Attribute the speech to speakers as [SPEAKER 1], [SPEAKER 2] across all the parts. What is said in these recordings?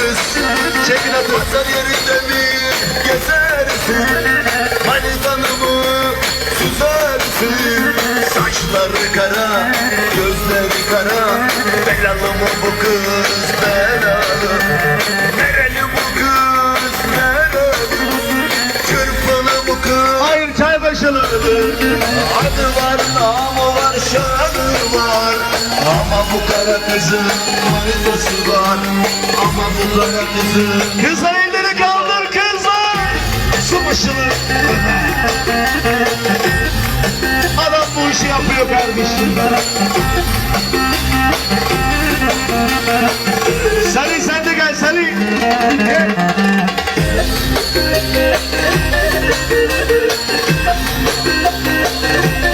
[SPEAKER 1] kız. Çekin adı Pazar yerinde mi gezersin? Manitanı mı süzersin? Saçları kara gözleri kara. Belalı mı bu kız? Belalı Nereli bu kız? Nereli? Çırpılı bu kız?
[SPEAKER 2] Hayır çay başını.
[SPEAKER 1] Adı var, var Ama bu kara kızın manitası var Ama bu kara kızın
[SPEAKER 2] Kızlar elleri kaldır kızlar. Su başını. Adam bu işi yapıyor kardeşim. Salih sen de gel Salih. Gel.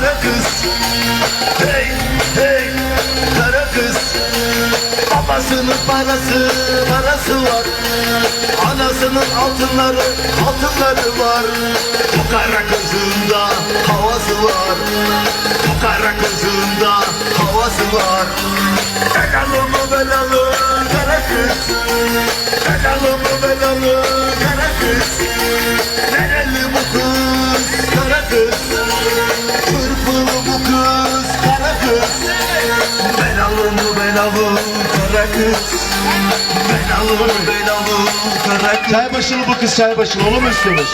[SPEAKER 1] kara kız. Hey, hey, kara kız. Babasının parası, parası var. Anasının altınları, altınları var. Bu kara kızın havası var. Bu kara kızın havası var. Belalı mı belalı kara kız. Belalı mı belalı Çırpılı bu kız kara kız. Belalı mı belalı kara kız. Belalı mı belalı kara kız.
[SPEAKER 2] Çay başını bu kız çay başını. Onu mu istiyorsunuz?